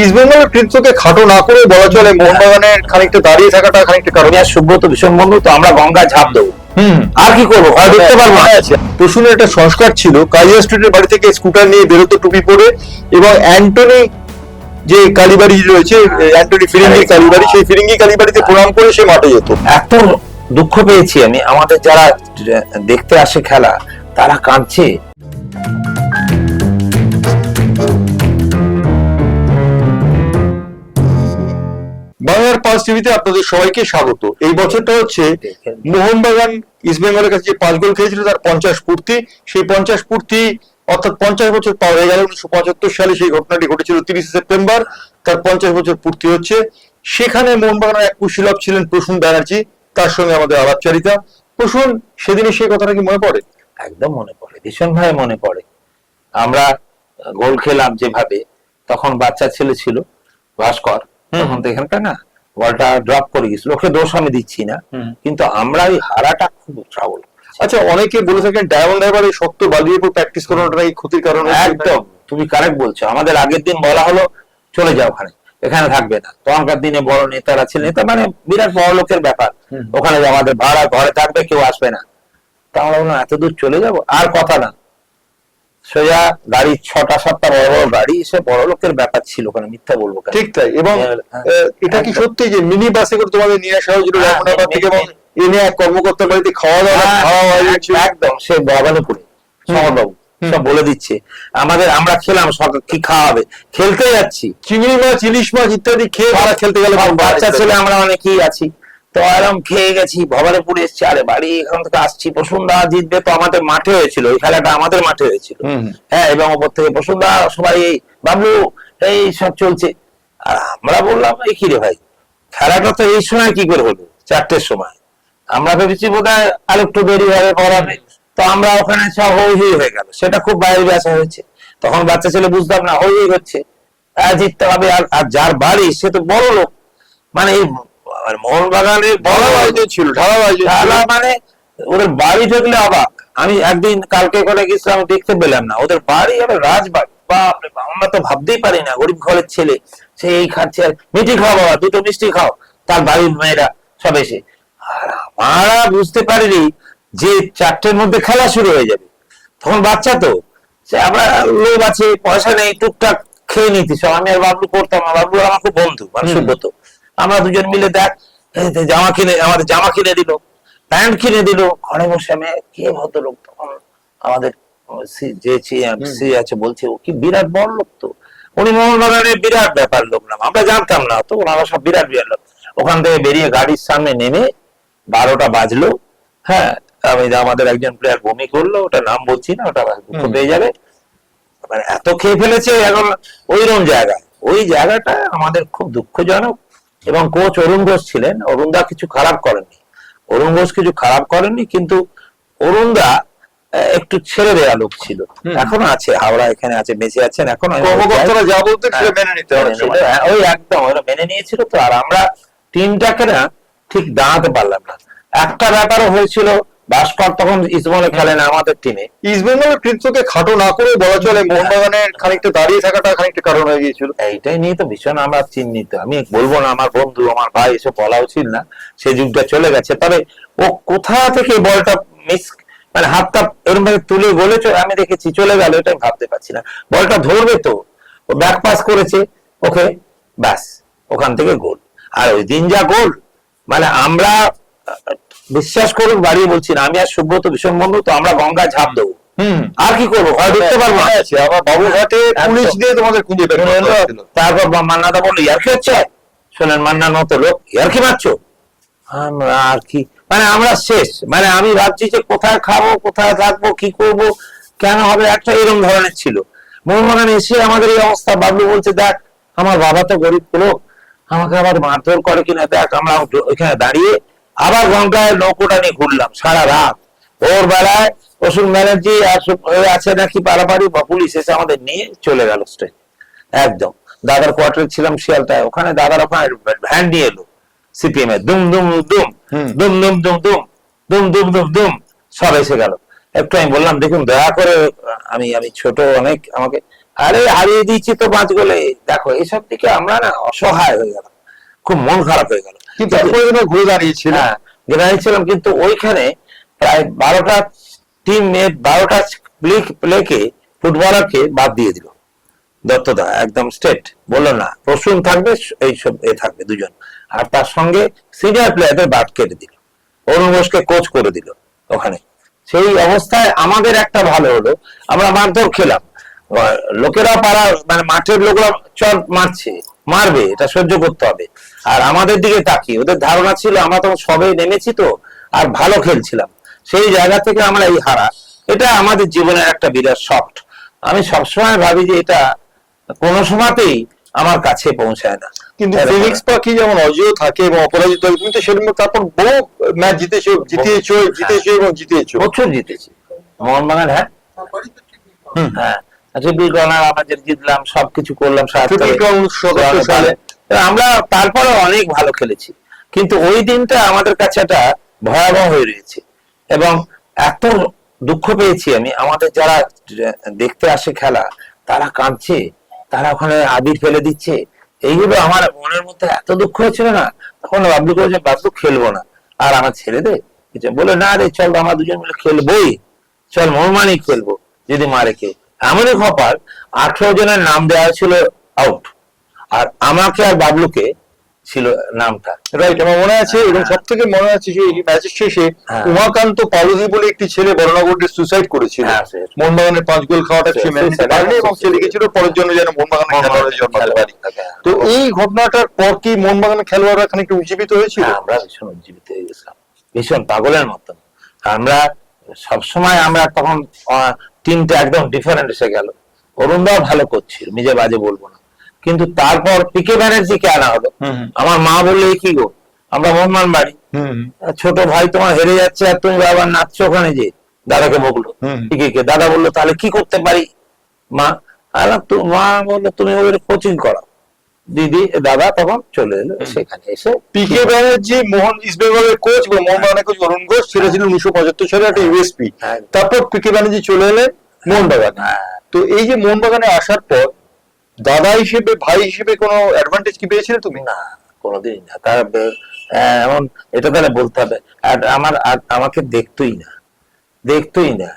ইস্টবেঙ্গলের কৃত্যকে খাটো না করে বলা চলে মোহনবাগানের খানিকটা দাঁড়িয়ে থাকাটা খানিকটা কারণ। আর সুব্রত ভীষণ বন্ধু তো আমরা গঙ্গা ঝাঁপ দেবো। আর কি করব? হয় দেখতে পারব না। প্রসূনের একটা সংস্কার ছিল কালিয়া স্ট্রিটের বাড়ি থেকে স্কুটার নিয়ে বেরোতো টুপি পরে এবং অ্যান্টনি যে কালীবাড়ি রয়েছে অ্যান্টনি ফিরিঙ্গি কালীবাড়ি সেই ফিরিঙ্গি কালীবাড়িতে প্রণাম করে সে মাঠে যেত। এত দুঃখ পেয়েছি আমি। আমাদের যারা দেখতে আসে খেলা তারা কাঁদছে। বাংলার পাঁচ টিভিতে আপনাদের সবাইকে স্বাগত। এই বছরটা হচ্ছে মোহনবাগান ইস্টবেঙ্গলের কাছে যে পাঁচ গোল খেয়েছিল তার পঞ্চাশ পূর্তি সেই পঞ্চাশ পূর্তি অর্থাৎ পঞ্চাশ বছর পার হয়ে গেল উনিশশো পঁচাত্তর সালে সেই ঘটনাটি ঘটেছিল তিরিশে সেপ্টেম্বর। তার পঞ্চাশ বছর পূর্তি হচ্ছে। সেখানে মোহনবাগানের এক কুশীলভ ছিলেন প্রসূন ব্যানার্জি তার সঙ্গে আমাদের আলাপচারিতা। প্রসূন সেদিনে সেই কথাটা কি মনে পড়ে? একদম মনে পড়ে ভীষণ ভাবে মনে পড়ে। আমরা গোল খেলাম যেভাবে তখন বাচ্চা ছেলে ছিল ভাস্কর তখন তো এখানকার না? বলটা ড্রপ করে গেছিল। ওকে দোষ আমি দিচ্ছি না। কিন্তু আমরা ওই হারাটা খুব ট্রাবল আচ্ছা অনেকে বলে থাকেন ডায়মন্ড হারবারে শক্ত বালির উপর প্র্যাকটিস করানোটা নাকি ক্ষতির কারণ একদম তুমি কারেক্ট বলছো। আমাদের আগের দিন বলা হলো চলে যাও ওখানে। এখানে থাকবে না। তখনকার দিনে বড় নেতারা ছিল নেতা মানে বিরাট বড় লোকের ব্যাপার। ওখানে আমাদের ভাড়া ঘরে থাকবে কেউ আসবে না। তা আমরা এত দূর চলে যাব? আর কথা না। সোজা গাড়ি ছটা সাতটা বড় বড় গাড়ি এসে বড় লোকের ব্যাপার ছিল ওখানে মিথ্যা বলব কেন? ঠিক তাই এবং হ্যাঁ, এটা কি সত্যি যে মিনি বাসে করে তোমাদের নিয়ে আসা হয়েছিল হ্যাঁ, থেকে এবং এনে এক কর্মকর্তার বাড়িতে খাওয়া দাওয়া হ্যাঁ, খাওয়া হয়ে যাচ্ছিল একদম সে বাগানুপুরে সমরবাবু। সব বলে দিচ্ছে। আমাদের আমরা খেলাম সকাল কি খাওয়া হবে খেলতে যাচ্ছি। চিংড়ি মাছ ইলিশ মাছ ইত্যাদি খেয়ে খেলতে গেলে বাচ্চা ছেলে আমরা অনেকেই আছি। তো এরকম খেয়ে গেছি ভবানীপুরে এসছি আরে বাড়ি এখান থেকে আসছি। বসুন্ধরা জিতবে তো আমাদের মাঠে হয়েছিল ওই খেলাটা আমাদের মাঠে হয়েছিল। হ্যাঁ এবং ওপর থেকে বসুন্ধরা সবাই এই বাবলু এই সব চলছে। আর আমরা বললাম এই কি রে ভাই খেলাটা তো এই সময় কি করে হলো? চারটের সময়। আমরা ভেবেছি বোধ হয় আর একটু দেরি হবে পড়াবে তো আমরা ওখানে সব হই হই হয়ে গেল। সেটা খুব বাইরে ব্যাসা হয়েছে। তখন বাচ্চা ছেলে বুঝতাম না হই হই হচ্ছে। জিততে হবে আর আর যার বাড়ি সে তো বড় লোক। মানে এই মানে মোহনবাগানের বড় আয়োজন ছিল ঢালা মানে ওদের বাড়ি ঢুকলে অবাক। আমি একদিন কালকে করে গেছিলাম দেখতে পেলাম না। ওদের বাড়ি আবার রাজবাড়ি। বাপরে আমরা তো ভাবতেই পারি না গরিব ঘরের ছেলে সে এই খাচ্ছে আর মিষ্টি খাও বাবা দুটো মিষ্টি খাও তার বাড়ির মেয়েরা সব এসে। আর আমরা বুঝতে পারিনি যে চারটের মধ্যে খেলা শুরু হয়ে যাবে। তখন বাচ্চা তো সে আমরা লোভ আছে পয়সা নেই টুকটাক খেয়ে নিতি সব আমি আর বাবলু করতাম বাবলু আমার খুব বন্ধু মানে। সুব্রত। আমরা দুজন মিলে দেখ জামা কিনে আমাদের জামা কিনে দিল প্যান্ট কিনে দিল। ঘরে বসে আমি কে ভদ্রলোক তখন আমাদের যে সি আছে বলছে ও কি বিরাট বড় লোক তো? উনি মোহনবাগানের বিরাট ব্যাপার লোক নাম আমরা জানতাম না তো ওনারা সব বিরাট বিরাট লোক। ওখান থেকে বেরিয়ে গাড়ির সামনে নেমে বারোটা বাজলো হ্যাঁ আমি আমাদের একজন প্লেয়ার বমি করল ওটা নাম বলছি না ওটা দুঃখ। পেয়ে যাবে। মানে এত খেয়ে ফেলেছে এখন ওইরকম জায়গা। ওই জায়গাটা আমাদের খুব দুঃখজনক। এবং কোচ অরুণ ঘোষ ছিলেন। অরুণদা কিছু খারাপ করেননি। অরুণ ঘোষ কিছু খারাপ করেননি কিন্তু অরুণ দা একটু ছেড়ে দেওয়া লোক ছিল। এখন আছে হাওড়া এখানে আছে বেঁচে আছেন এখন কর্মকর্তারা যা বলতে হ্যাঁ, মেনে নিতে মেনে হ্যাঁ, ওই একদম ওরা মেনে নিয়েছিল তো আর আমরা টিমটাকে না ঠিক দাঁড়াতে পারলাম না। একটা ব্যাপারও হয়েছিল ভাস্কর তখন ইসমলে খেলেন আমাদের টিমে ইস্টবেঙ্গলের কৃত্যকে খাটো না করে বলা চলে মোহনবাগানের খানিকটা দাঁড়িয়ে থাকাটা খানিকটা কারণ হয়ে গিয়েছিল। এইটাই নিয়ে তো ভীষণ আমরা চিহ্নিত আমি বলব না আমার বন্ধু আমার ভাই এসব বলা উচিত না। সে যুগটা চলে গেছে। তবে ও কোথা থেকে বলটা মিস মানে হাতটা এরকম ভাবে তুলে চ- আমি দেখেছি চলে গেল এটা আমি ভাবতে পারছি না। বলটা ধরবে তো ও ব্যাক পাস করেছে ওকে ব্যাস ওখান থেকে গোল আর ওই দিন যা গোল মানে আমরা বিশ্বাস করুন বাড়িয়ে বলছি না। আমি আর সুব্রত ভীষণ বন্ধু তো আমরা গঙ্গা ঝাঁপ দেবো। আর কি করব? ঢুকতে পারব আবার বাবুঘাটে পুলিশ দিয়ে তোমাদের খুঁজে বের। তারপর মান্নাদা বলল ইয়ার্কি হচ্ছে? শোনেন মান্না নত লোক ইয়ার্কি মারছো? আমরা আর কি মানে আমরা শেষ। মানে আমি ভাবছি যে কোথায় খাব কোথায় থাকব কি করব কেন হবে একটা এরকম ধরনের ছিল। মোহনবাগান এসে আমাদের এই অবস্থা বাবলু বলছে দেখ আমার বাবা তো গরিব লোক। আমাকে আবার মারধর করে কিনা দেখ আমরা ওইখানে দাঁড়িয়ে আবার গঙ্গায় নৌকোটা নিয়ে ঘুরলাম সারা রাত। ওর বেলায় অসুর ব্যানার্জি আছে নাকি পারাপারি বা পুলিশ এসে আমাদের নিয়ে চলে গেল স্টেজ একদম। দাদার কোয়ার্টারে ছিলাম শিয়ালটায় ওখানে দাদার ওখানে ভ্যান নিয়ে এলো সিপিএম এর দুম দুম দুম। দুম দুম দুম দুম। দুম দুম দুম দুম। সব এসে গেল। একটু আমি বললাম দেখুন দয়া করে আমি আমি ছোট অনেক আমাকে আরে হারিয়ে দিচ্ছি তো পাঁচ গোলে দেখো এসব থেকে আমরা না অসহায় হয়ে গেলাম। খুব মন খারাপ হয়ে গেল। কিন্তু ঘুরে দাঁড়িয়েছিল হ্যাঁ। গেছিলাম কিন্তু ওইখানে প্রায় বারোটা টিম বারোটা প্লেকে ফুটবলারকে বাদ দিয়ে দিল। দত্তদা একদম স্টেট বলল না প্রসূন থাকবে এইসব এ থাকবে দুজন। আর তার সঙ্গে সিনিয়র প্লেয়ারদের বাদ কেটে দিল। অরুণ ঘোষকে কোচ করে দিল ওখানে। সেই অবস্থায় আমাদের একটা ভালো হলো আমরা মারধর খেলাম। লোকেরা পাড়া মানে মাঠের লোকরা চট মারছে। মারবে এটা সহ্য করতে হবে। আর আমাদের দিকে তাকিয়ে ওদের ধারণা ছিল আমরা তখন সবে নেমেছি তো আর ভালো খেলছিলাম। সেই জায়গা থেকে আমরা এই হারা। এটা আমাদের জীবনের একটা বিরাট শক্ট আমি সবসময় ভাবি যে এটা কোনো সময়তেই আমার কাছে পৌঁছায় না। কিন্তু ফিনিক্স পাখি যেমন অজেয় থাকে এবং অপরাজিত হয় তুমি তো সেরকম তারপর বহু ম্যাচ জিতেছো জিতিয়েছো জিতেছো এবং জিতিয়েছো প্রচুর জিতেছি। মোহনবাগান হ্যাঁ হুম। হ্যাঁ। ট্রিপল কর্নার আমাদের জিতলাম সবকিছু করলাম সালে। আমরা তারপরে অনেক ভালো খেলেছি। কিন্তু ওই দিনটা আমাদের কাছে একটা ভয়াবহ হয়ে রয়েছে। এবং এত দুঃখ পেয়েছি আমি। আমাদের যারা দেখতে আসে খেলা তারা কাঁদছে তারা ওখানে আবির ফেলে দিচ্ছে। এইগুলো আমার মনের মধ্যে এত দুঃখ হয়েছিল না। তখন বাবলু যে বাবলু খেলব না। আর আমার ছেড়ে দে বলে না রে চল আমরা দুজন মিলে খেলবোই। চল মোহমানি খেলব যদি মারে কেউ। এমনই খপার আঠারো জনের নাম দেওয়া ছিল আউট আর আমাকে আর বাবলুকে ছিল নামটা। রাইট আমার মনে আছে এবং সব থেকে মনে আছে যে ম্যাচের শেষে হ্যাঁ। উমাকান্ত পালুদি বলে একটি ছেলে বরণাগড়ে সুসাইড করেছিল। হ্যাঁ, মোহনবাগানের পাঁচ গোল খাওয়াটা সে সে- পারেনি এবং সে লিখেছিল পরের জন্য যেন মোহনবাগানের খেলোয়াড়ের জন্য পারি। তো এই ঘটনাটার পর কি মোহনবাগানের খেলোয়াড়রা খানিকটা উজ্জীবিত হয়েছিল? হ্যাঁ, আমরা ভীষণ উজ্জীবিত হয়ে গেছিলাম। ভীষণ পাগলের মতন। আমরা সবসময় আমরা তখন টিমটা একদম ডিফারেন্ট এসে গেল। অরুণদাও ভালো করছিল নিজে বাজে বলব না। কিন্তু তারপর পিকে ব্যানার্জিকে আনা হলো। আমার মা বললে কি গো? আমরা মোহনমান বাড়ি। হুম ছোট ভাই তোমার হেরে যাচ্ছে আর তুমি বাবা নাচছো ওখানে যে? দাদাকে বকলো পিকে পিকে দাদা বলল তাহলে কি করতে পারি? মা আর মা বলল তুমি ওদের কোচিং করো দিদি দাদা তখন চলে এলো সেখানে এসে P K Banerjee Mohan east বেঙ্গলের কোচ এবং মোহনবাগানের কোচ অরুণ ঘোষ সেটা ছিল উনিশশো পঁচাত্তর সালে একটা ইউএসপি হ্যাঁ। তারপর পিকে ব্যানার্জি চলে এলেন মোহনবাগান। হ্যাঁ। তো এই যে মোহনবাগানে আসার পর দাদা হিসেবে ভাই হিসেবে কোনো অ্যাডভান্টেজ কি পেয়েছিলে তুমি? না কোনোদিনই না। তার আহ, এমন এটা তাহলে বলতে হবে। আর আমার আর আমাকে দেখতোই না। দেখতোই না।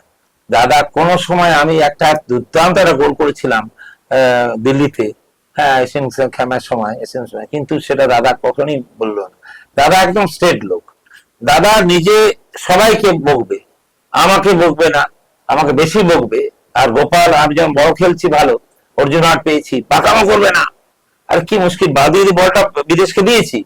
দাদা কোন সময় আমি একটা দুর্দান্ত একটা গোল করেছিলাম আহ, দিল্লিতে। হ্যাঁ খেলার সময় সময়। কিন্তু সেটা দাদা না। দাদা একদম স্টেট লোক। দাদা নিজে সবাইকে বকবে। আমাকে বকবে না, আমাকে বেশি বকবে। আর গোপাল, আমি যখন বড় খেলছি ভালো, অর্জুন আট পেয়েছি, পাকামো করবে না। আর কি মুশকিল বাদিয়ে বলটা বিদেশকে দিয়েছি।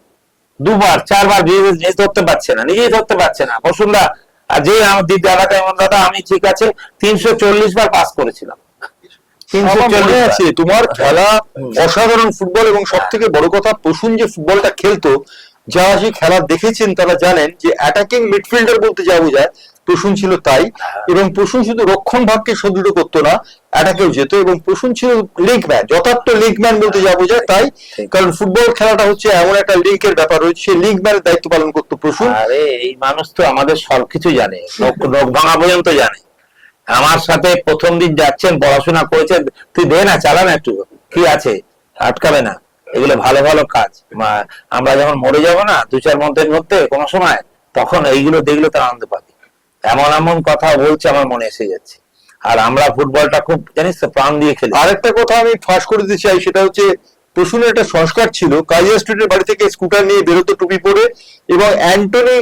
দুবার, চারবার বিদেশ নিজে ধরতে পারছে না, নিজেই ধরতে পারছে না। বসুন্ধরা, আর যে আমার দিদি এমন দাদা, আমি ঠিক আছে, তিনশো চল্লিশ বার পাস করেছিলাম তিনশো আমার মনে চল্লিশ আছে তোমার খেলা অসাধারণ ফুটবল এবং সব থেকে বড় কথা প্রসূন যে ফুটবলটা খেলতো যারা যে খেলা দেখেছেন তারা জানেন যে অ্যাটাকিং মিডফিল্ডার বলতে যা বোঝায় প্রসূন ছিল তাই এবং প্রসূন শুধু রক্ষণ ভাগকে সুদৃঢ় করতো না অ্যাটাকেও যেত এবং প্রসূন ছিল লিঙ্ক ম্যান যথার্থ লিঙ্ক ম্যান বলতে যা বোঝায় তাই কারণ ফুটবল খেলাটা হচ্ছে এমন একটা লিঙ্কের ব্যাপার রয়েছে সেই লিঙ্ক ম্যানের দায়িত্ব পালন করতো প্রসূন আরে এই মানুষ তো আমাদের সব কিছু জানে রোগ ভাঙা পর্যন্ত জানে আমার সাথে প্রথম দিন যাচ্ছেন, পড়াশোনা করেছেন, তুই দে না, চালা না একটু, কি আছে? আটকাবে না। এগুলো ভালো ভালো কাজ। আমরা যখন মরে যাব না, দু চার মধ্যের মধ্যে কোনো সময়, তখন এইগুলো দেখলে তার আনন্দ পাবে। এমন এমন কথা বলছে, আমার মনে এসে যাচ্ছে। আর আমরা ফুটবলটা খুব, জানিস তো, প্রাণ দিয়ে খেলি। আরেকটা কথা আমি ফাঁস করে দিতে চাই, সেটা হচ্ছে, প্রসূনের একটা সংস্কার ছিল কাজিয়া স্ট্রিটের বাড়ি থেকে স্কুটার নিয়ে বেরোতো টুপি পরে, এবং অ্যান্টনি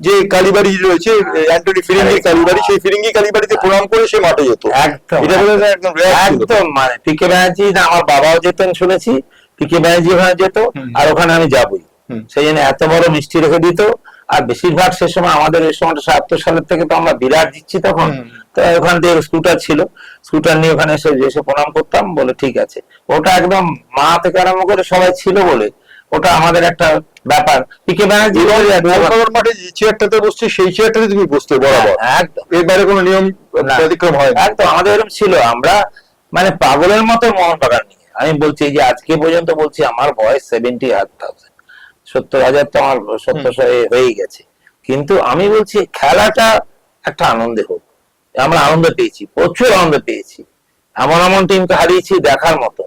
যে কালীবাড়ি রয়েছে অ্যান্টনি ফিরিঙ্গি কালীবাড়ি সেই ফিরিঙ্গি কালীবাড়িতে প্রণাম করে সে মাঠে যেত। একদম এটা বলে একদম। একদম মানে পিকে ব্যানার্জি না আমার বাবাও যেতেন শুনেছি পিকে ব্যানার্জি ওখানে যেত আর ওখানে আমি যাবই। সেই জন্য এত বড় মিষ্টি রেখে দিত আর বেশিরভাগ সে সময় আমাদের এই সময়টা সাতাত্তর সালের থেকে তো আমরা বিরাট দিচ্ছি তখন তো ওখান থেকে স্কুটার ছিল। স্কুটার নিয়ে ওখানে এসে এসে প্রণাম করতাম বলে ঠিক আছে। ওটা একদম মা থেকে আরম্ভ করে সবাই ছিল বলে ওটা আমাদের একটা ব্যাপার। পিকে ব্যানার্জি মাঠে যে চেয়ারটাতে বসছে সেই চেয়ারটাতে তুমি বসতে বরাবর। হ্যাঁ, একদম এবারে কোনো নিয়ম। ব্যতিক্রম হয় একদম আমাদের এরকম ছিল। আমরা মানে পাগলের মতো মোহনবাগান নিয়ে আমি বলছি যে আজকে পর্যন্ত বলছি আমার বয়স সেভেন্টি থাউজেন্ড সত্তর হাজার তো আমার সত্তর হয়ে- হয়েই গেছে। কিন্তু আমি বলছি খেলাটা একটা আনন্দে হোক। আমরা আনন্দ পেয়েছি প্রচুর আনন্দ পেয়েছি। এমন এমন টিমকে হারিয়েছি দেখার মতো।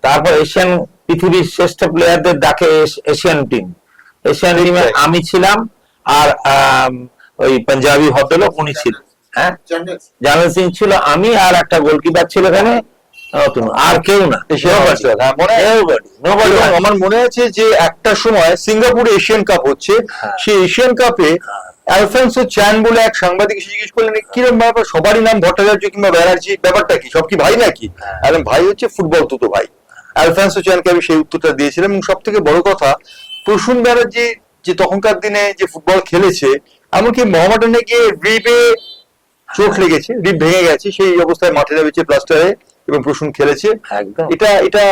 তারপর এশিয়ান পৃথিবীর শ্রেষ্ঠ প্লেয়ারদের ডাকে এশিয়ান টিম এশিয়ান টিমে আমি ছিলাম আর ওই পাঞ্জাবি ভদ্রলোক উনি ছিলেন হ্যাঁ? জানেন সিং ছিল আমি আর একটা গোলকিপার ছিল এখানে আর কেউ না। হ্যাঁ, আমার মনে আছে যে একটা সময় সিঙ্গাপুরে এশিয়ান কাপ হচ্ছে হ্যাঁ। সেই এশিয়ান কাপে অ্যালফেন্সো চ্যান বলে এক সাংবাদিক জিজ্ঞেস করলেন কিরম ব্যাপার? সবারই নাম ভট্টাচার্য কিংবা ব্যানার্জি? ব্যাপারটা কি? সব কি ভাই নাকি? হ্যাঁ। ভাই হচ্ছে ফুটবল তো ভাই। অ্যালফেন্সো চ্যানকে আমি সেই উত্তরটা দিয়েছিলাম এবং সব থেকে বড় কথা প্রসূন ব্যানার্জি যে তখনকার দিনে যে ফুটবল খেলেছে এমনকি মোহামেডানে গিয়ে রিবে চোখ লেগেছে রিব ভেঙে গেছে সেই অবস্থায় মাঠে নামেছে প্লাস্টারে এবং প্রসূন খেলেছে। একদম। এটা এটা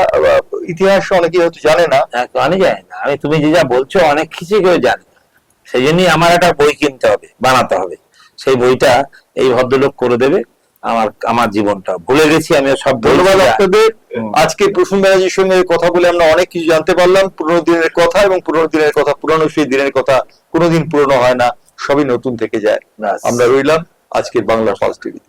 ইতিহাস অনেকে হয়তো জানে না। আমি জানি না। আমি তুমি যে যা বলছো অনেক কিছু কেউ জানে। না সেই জন্যই আমার একটা বই কিনতে হবে বানাতে হবে। সেই বইটা এই ভদ্রলোক করে দেবে। আমার আমার জীবনটা। ভুলে গেছি আমি সব ধন্যবাদ। আপনাদের। আজকে প্রসূন ব্যানার্জির সঙ্গে কথা বলে আমরা অনেক কিছু জানতে পারলাম। পুরোনো দিনের কথা এবং পুরোনো দিনের কথা পুরোনো সেই দিনের কথা কোনোদিন পুরনো হয় না সবই নতুন থেকে যায়। আমরা রইলাম আজকের বাংলা ফার্স্ট টিভিতে